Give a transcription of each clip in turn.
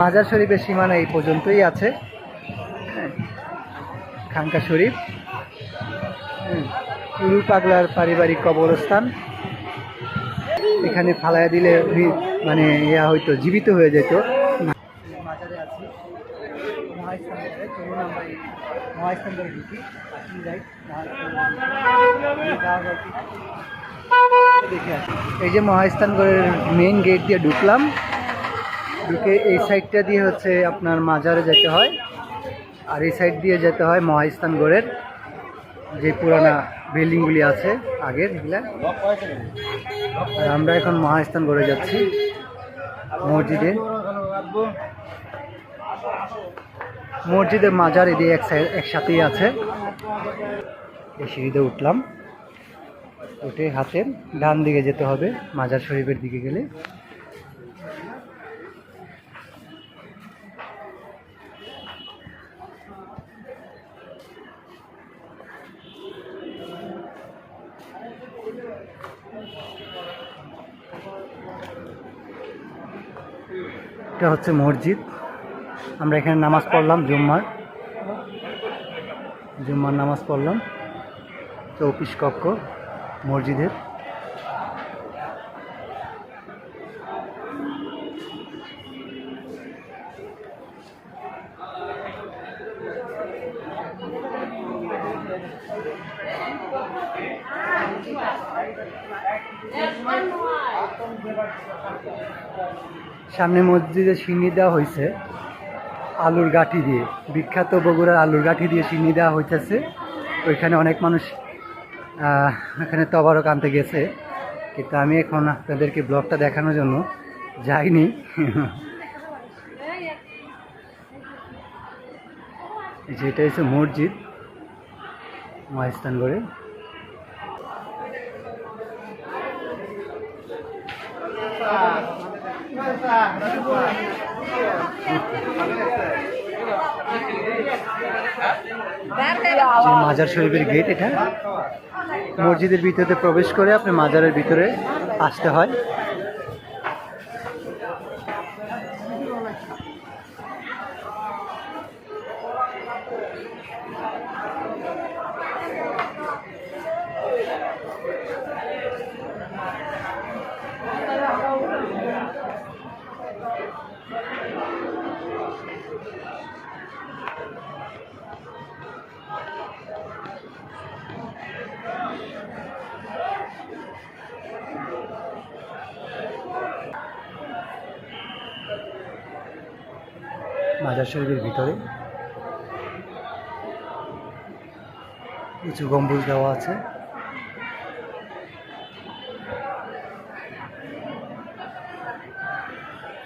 মাজার শরীফের সীমানা এই পর্যন্তই আছে। খানকা শরীফ। পুরু পাগলার পারিবারিক কবরস্থান। এখানে ফালাইয়া দিলে মানে ইয়া হয়তো জীবিত হয়ে যেত। মাজারে মহাস্থান এই যে মহাস্থানগড়ের মেইন গেট দিয়ে ঢুকলাম। ঢুকে এই সাইডটা দিয়ে হচ্ছে আপনার মাজারে যেতে হয়, আর এই সাইড দিয়ে যেতে হয় মহাস্থানগড়ের যে পুরানা বিল্ডিংগুলি আছে আগের আর আমরা এখন মহাস্থানগড়ে যাচ্ছি মসজিদে। মসজিদের মাজার এদিকে এক সাইড একসাথেই আছে। এই সিঁড়িতে উঠলাম। উঠে হাতের ডান দিকে যেতে হবে, মাজার শরীফের দিকে গেলে। এটা হচ্ছে মসজিদ। আমরা এখানে নামাজ পড়লাম জুম্মার। জুম্মার নামাজ পড়লাম। চৌপিস কক্ষ মসজিদের। সামনে মসজিদে সিন্নি দেওয়া হয়েছে, আলুর গাঠি দিয়ে। বিখ্যাত বগুড়ার আলুর গাঠি দিয়ে সিন্নি দেওয়া হইতেছে। ওইখানে অনেক মানুষ এখানে তবারক আনতে গেছে। কিন্তু আমি এখন আপনাদেরকে ব্লগটা দেখানোর জন্য যাইনি। যেটা হচ্ছে মসজিদ মহাস্থানগড়ে মাজার শরীফের গেট এটা মসজিদের ভিতরে প্রবেশ করে আপনি মাজারের ভিতরে আসতে হয়। মাজার শরীরের ভিতরে। উঁচু গম্বুজ দেওয়া আছে।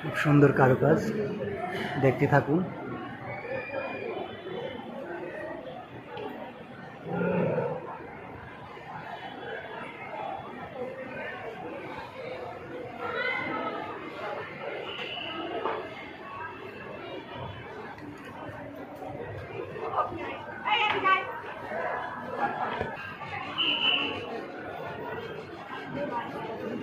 খুব সুন্দর কারুকাজ। দেখতে থাকুন।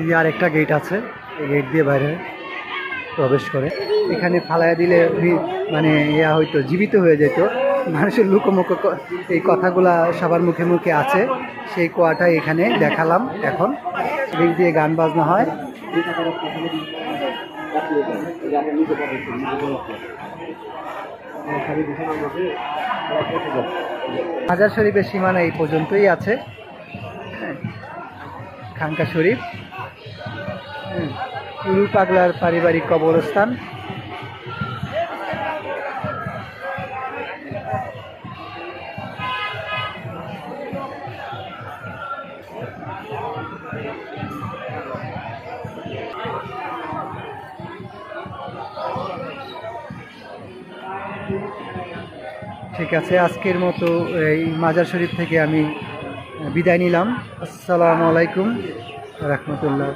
এই আর একটা গেট আছে, এই গেট দিয়ে বাইরে প্রবেশ করে। এখানে ফালাইয়া দিলে মানে ইয়া হয়তো জীবিত হয়ে যেত। মানুষের লুকোমুখ এই কথাগুলা সবার মুখে মুখে আছে। সেই কোয়াটাই এখানে দেখালাম এখন। গেট দিয়ে গান বাজনা হয়। হাজার শরীফের সীমানা এই পর্যন্তই আছে। খানকা শরীফ। পাগলার পারিবারিক কবরস্থান। ঠিক আছে আজকের মতো এই মাজার শরীফ থেকে আমি বিদায় নিলাম। আসসালামু আলাইকুম রহমতুল্লাহ।